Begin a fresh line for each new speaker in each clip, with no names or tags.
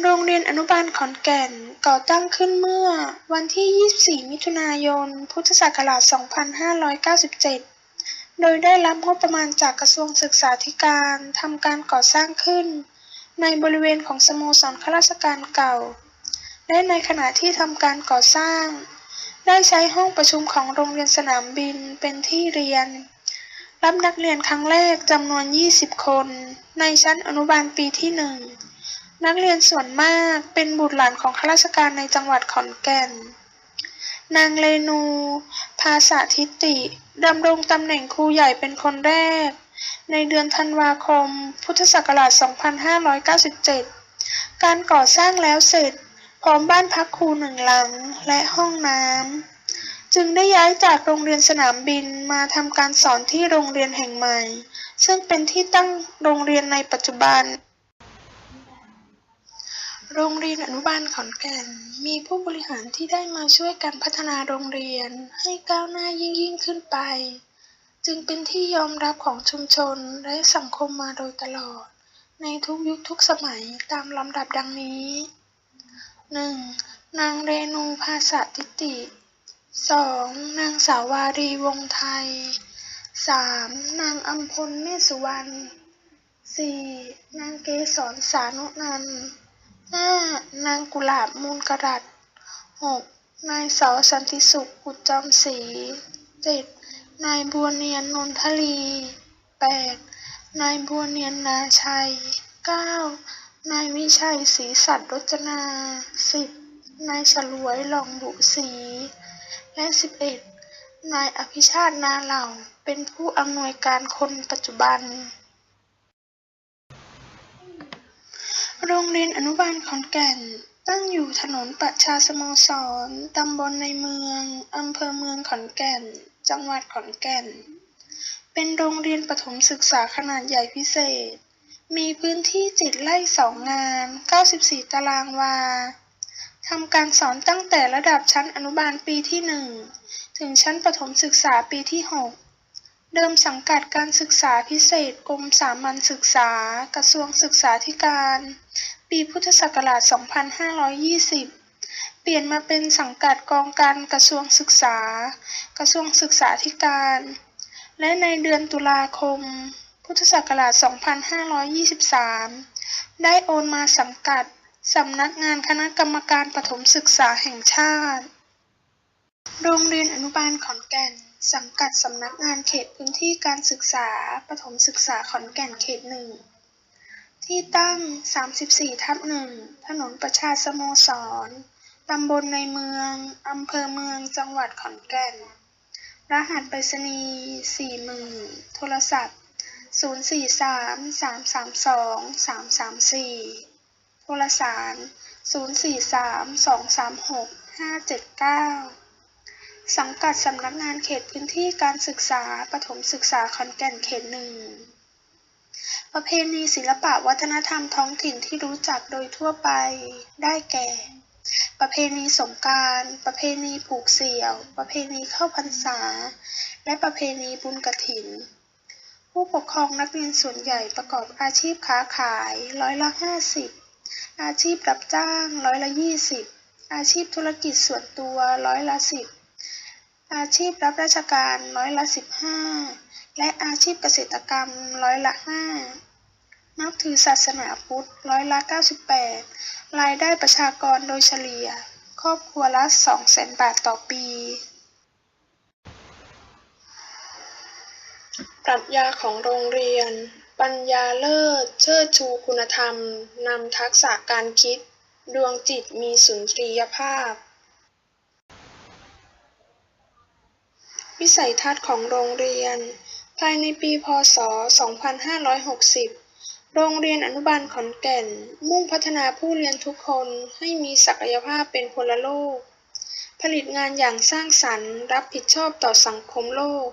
โรงเรียนอนุบาลขอนแก่นก่อตั้งขึ้นเมื่อวันที่ 24 มิถุนายน พุทธศักราช 2597 โดยได้รับงบประมาณจากกระทรวงศึกษาธิการทำการก่อสร้างขึ้น ในบริเวณของสโมสรข้าราชการเก่า และในขณะที่ทำการก่อสร้าง ได้ใช้ห้องประชุมของโรงเรียนสนามบินเป็นที่เรียน รับนักเรียนครั้งแรกจำนวน 20 คน ในชั้นอนุบาลปีที่1นักเรียนส่วนมากเป็นบุตรหลานของข้าราชการในจังหวัดขอนแก่น นางเรนู ภาษาทิติดำรงตำแหน่งครูใหญ่เป็นคนแรก ในเดือนธันวาคม พุทธศักราช 2597 การก่อสร้างแล้วเสร็จ พร้อมบ้านพักครูหนึ่งหลังและห้องน้ำ จึงได้ย้ายจากโรงเรียนสนามบินมาทำการสอนที่โรงเรียนแห่งใหม่ ซึ่งเป็นที่ตั้งโรงเรียนในปัจจุบัน โรงเรียนอนุบาลขอนแก่น มีผู้บริหารที่ได้มาช่วยกันพัฒนาโรงเรียนให้ก้าวหน้ายิ่งยิ่งขึ้นไป จึงเป็นที่ยอมรับของชุมชนและสังคมมาโดยตลอด ในทุกยุคทุกสมัยตามลำดับดังนี้ 1. นางเรนูภาษาติติ 2. นางสาวารีวงไทย 3. นางอัมพลเมสุวรรณ 4. นางเกษรสานุนันท์ 5. นางกุหลาบมูลกรัต 6. นายเสาสันติสุขอุจจอมศรี 7. นายบัวเนียนนนทลี 8. นายบัวเนียนนาชัย 9. นายวิชัยศรีสัตย์รจนา 10. นายฉลวยหลองบุศรีและ 11. นายอภิชาตินาเหล่าเป็นผู้อำนวยการคนปัจจุบัน โรงเรียนอนุบาลขอนแก่น ตั้งอยู่ถนนประชาสโมสร ตำบลในเมืองอำเภอเมืองขอนแก่น จังหวัดขอนแก่น เป็นโรงเรียนประถมศึกษาขนาดใหญ่พิเศษ มีพื้นที่จิตไร่สองงาน 94 ตารางวา ทำการสอนตั้งแต่ระดับชั้นอนุบาลปีที่ 1 ถึงชั้นประถมศึกษาปีที่ 6 เดิมสังกัดการศึกษาพิเศษกรมสามัญศึกษา กระทรวงศึกษาธิการ ปีพุทธศักราช 2520 เปลี่ยนมาเป็นสังกัดกองการกระทรวงศึกษา กระทรวงศึกษาธิการ และในเดือนตุลาคม พุทธศักราช 2523 ได้โอนมาสังกัดสำนักงานคณะกรรมการประถมศึกษาแห่งชาติ โรงเรียนอนุบาลขอนแก่น สังกัดสำนักงานเขตพื้นที่การศึกษาประถมศึกษาขอนแก่นเขตหนึ่ง ที่ตั้ง 34 ทับหนึ่ง ถนนประชาสโมสร ตำบลในเมือง อำเภอเมือง จังหวัดขอนแก่น รหัสไปรษณีย์40,000 โทรศัพท์ 043 332 334โทรสาร043 236 579สังกัดสำนักงานเขตพื้นที่การศึกษาประถมศึกษาขอนแก่นเขตหนึ่งประเพณีศิลปะวัฒนธรรมท้องถิ่นที่รู้จักโดยทั่วไปได้แก่ ประเพณีสงกานต์ประเพณีผูกเสี่ยว ประเพณีเข้าพรรษา และประเพณีบุญกฐิน ผู้ปกครองนักเรียนส่วนใหญ่ประกอบอาชีพค้าขายร้อยละ 50 อาชีพรับจ้างร้อยละ 20 อาชีพธุรกิจส่วนตัวร้อยละ 10 อาชีพรับราชการร้อยละ 15 และอาชีพเกษตรกรรมร้อยละ 5 นับถือศาสนาพุทธร้อยละ 98 รายได้ประชากรโดยเฉลี่ย ครอบครัวละ 200,000 บาทต่อปี ปรัชญาของโรงเรียน ปัญญาเลิศ เชิดชูคุณธรรม นำทักษะการคิด ดวงจิตมีสุนทรียภาพ วิสัยทัศน์ของโรงเรียน ภายในปีพ.ศ.2560 โรงเรียนอนุบาลขอนแก่น มุ่งพัฒนาผู้เรียนทุกคนให้มีศักยภาพเป็นพลโลก ผลิตงานอย่างสร้างสรรค์ รับผิดชอบต่อสังคมโลก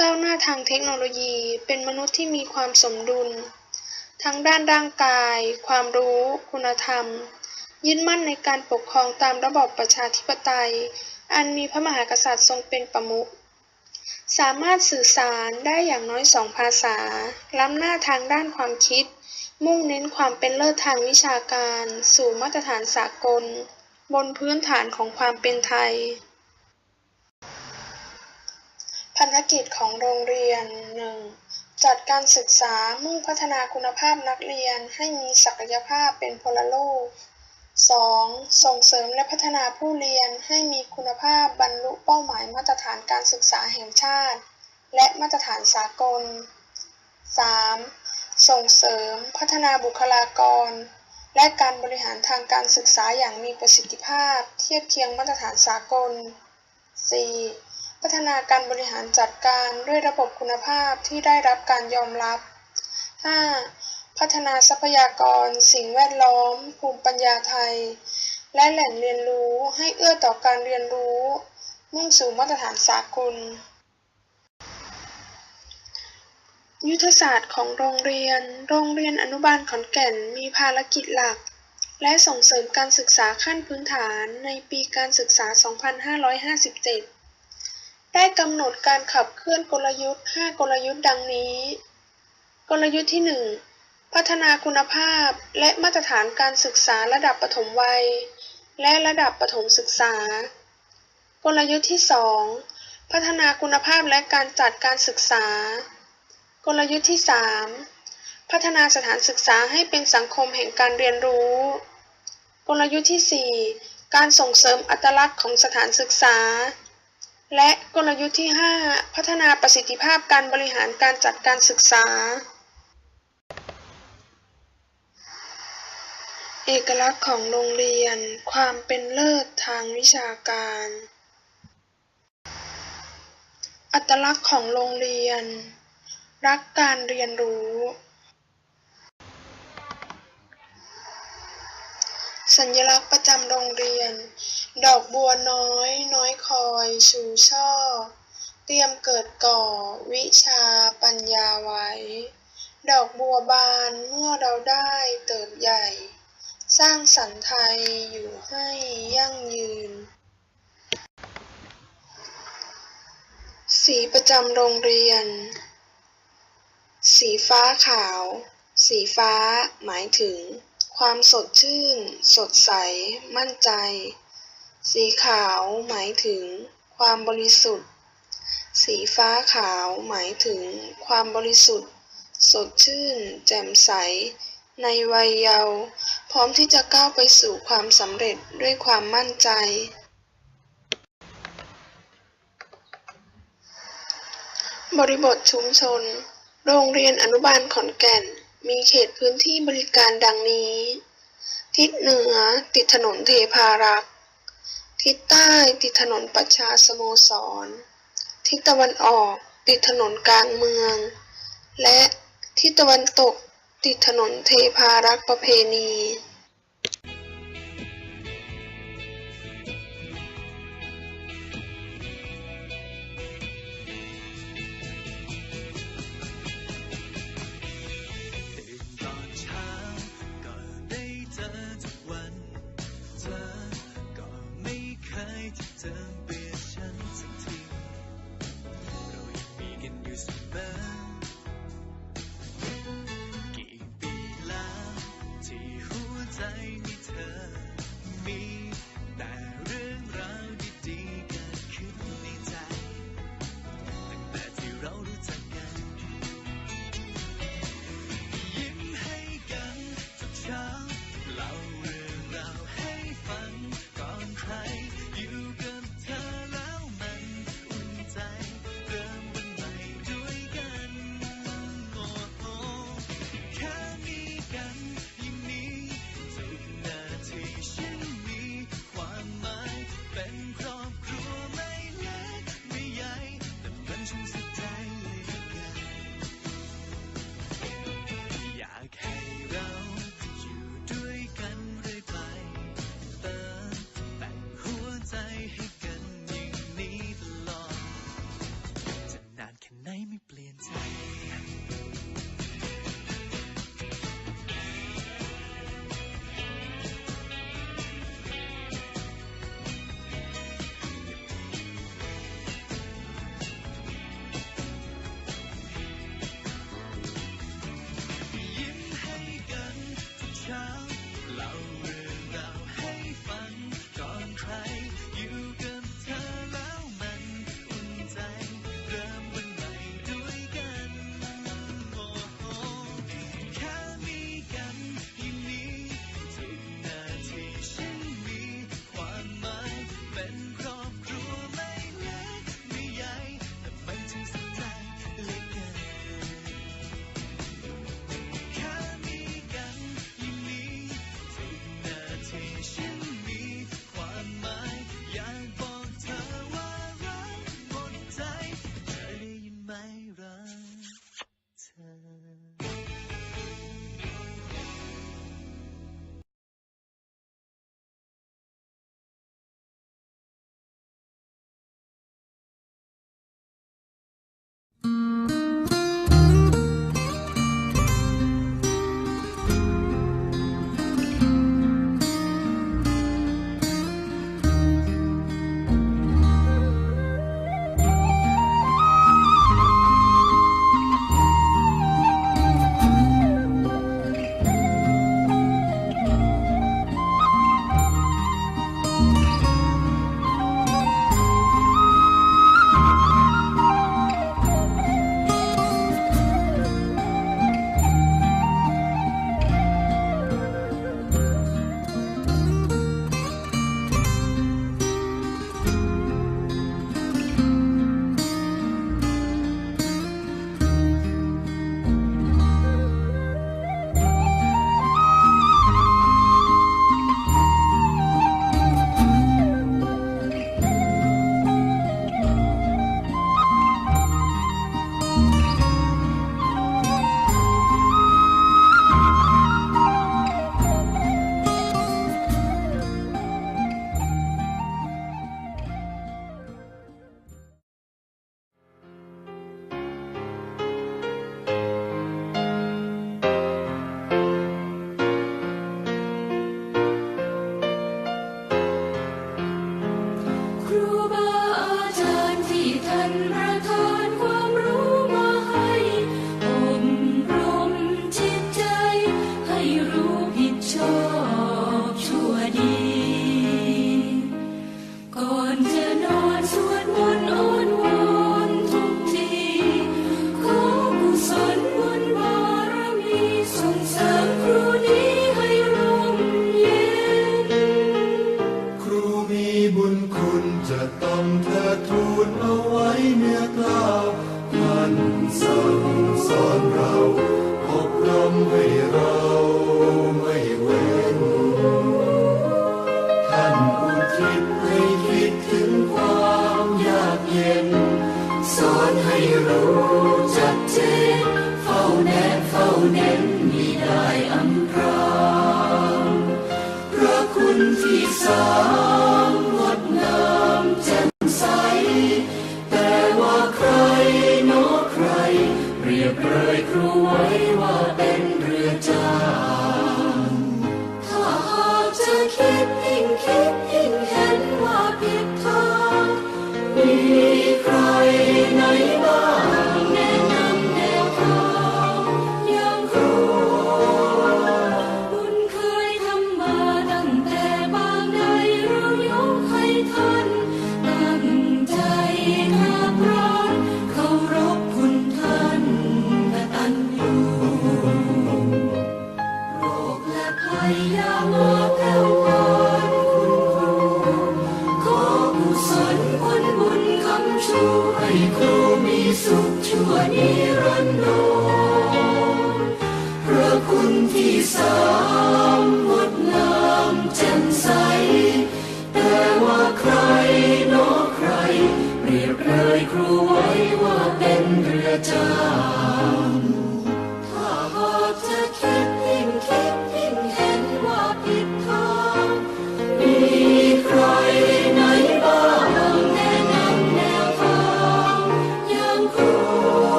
ก้าวหน้าทางเทคโนโลยีเป็นมนุษย์ที่มีความสมดุล ทั้งด้านร่างกาย ความรู้ คุณธรรม ยึดมั่นในการปกครองตามระบอบประชาธิปไตย อันมีพระมหากษัตริย์ทรงเป็นประมุขสามารถสื่อสารได้อย่างน้อยสองภาษา ล้ำหน้าทางด้านความคิด มุ่งเน้นความเป็นเลิศทางวิชาการ สู่มาตรฐานสากล บนพื้นฐานของความเป็นไทย พันธกิจของโรงเรียน 1. จัดการศึกษามุ่งพัฒนาคุณภาพนักเรียนให้มีศักยภาพเป็นพลโลก 2. ส่งเสริมและพัฒนาผู้เรียนให้มีคุณภาพบรรลุเป้าหมายมาตรฐานการศึกษาแห่งชาติ และมาตรฐานสากล 3. ส่งเสริมพัฒนาบุคลากร และการบริหารทางการศึกษาอย่างมีประสิทธิภาพ เทียบเคียงมาตรฐานสากล 4. พัฒนาการบริหารจัดการด้วยระบบคุณภาพที่ได้รับการยอมรับ 5. พัฒนาทรัพยากร สิ่งแวดล้อม ภูมิปัญญาไทย และแหล่งเรียนรู้ให้เอื้อต่อการเรียนรู้ มุ่งสู่มาตรฐานสากล ยุทธศาสตร์ของโรงเรียน โรงเรียนอนุบาลขอนแก่นมีภารกิจหลัก และส่งเสริมการศึกษาขั้นพื้นฐานในปีการศึกษา 2557 ได้กำหนดการขับเคลื่อนกลยุทธ์ 5 กลยุทธ์ดังนี้ กลยุทธ์ที่ 1 พัฒนาคุณภาพและมาตรฐานการศึกษาระดับประถมวัย และระดับประถมศึกษา กลยุทธ์ที่ 2 พัฒนาคุณภาพและการจัดการศึกษา กลยุทธ์ที่ 3 พัฒนาสถานศึกษาให้เป็นสังคมแห่งการเรียนรู้ กลยุทธ์ที่ 4 การส่งเสริมอัตลักษณ์ของสถานศึกษา และกลยุทธ์ที่ 5 พัฒนาประสิทธิภาพการบริหารการจัดการศึกษา เอกลักษณ์ของโรงเรียน ความเป็นเลิศทางวิชาการ อัตลักษณ์ของโรงเรียน รักการเรียนรู้ สัญลักษณ์ประจำโรงเรียน ดอกบัวน้อย น้อยคอย ชูช่อ เตรียมเกิดก่อ วิชาปัญญาไว้ ดอกบัวบานเมื่อเราได้เติบใหญ่ สร้างสรรค์ไทยอยู่ให้ยั่งยืน สีประจำโรงเรียน สีฟ้าขาว สีฟ้าหมายถึง ความสดชื่น สดใส มั่นใจ สีขาวหมายถึง ความบริสุทธิ์ สีฟ้าขาวหมายถึง ความบริสุทธิ์ สดชื่น แจ่มใส ในวัยเยาว์พร้อมที่จะก้าวไปสู่ความสำเร็จด้วยความมั่นใจ บริบทชุมชน โรงเรียนอนุบาลขอนแก่น มีเขตพื้นที่บริการดังนี้ ทิศเหนือติดถนนเทพารักษ์ ทิศใต้ติดถนนประชาสโมสร ทิศตะวันออกติดถนนกลางเมือง และทิศตะวันตกติดถนนเทพารักษ์ประเพณี
บุญคุณจะต้องเธอทูล
เอาไว้เนื้อกล้าวมันสั่งสอนเราพบรมให้เราไม่เว้นท่านอุทิศให้คิดถึงความยากเย็น สอนให้รู้จักเจนเฝ้าแนบเฝ้าเน้นมีได้อำพตรางพระคุณที่สา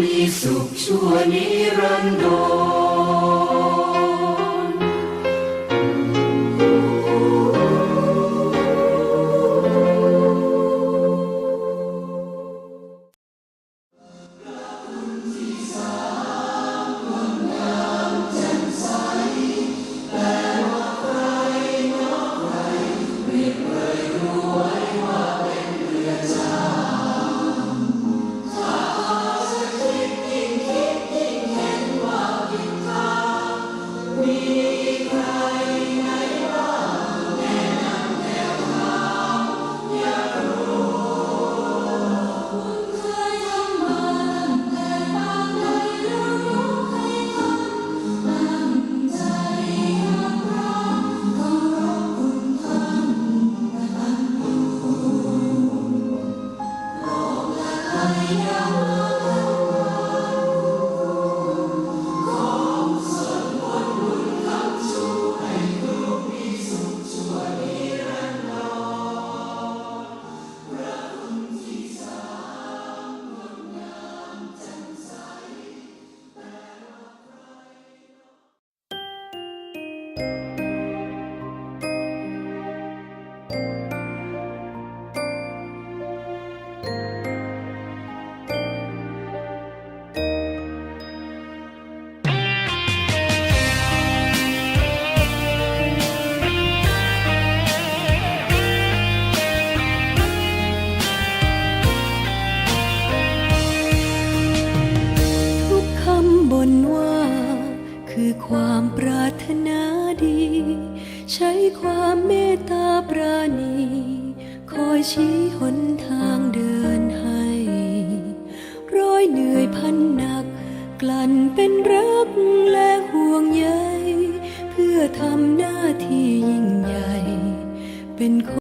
มีสุ
ขชั่วนิรันดร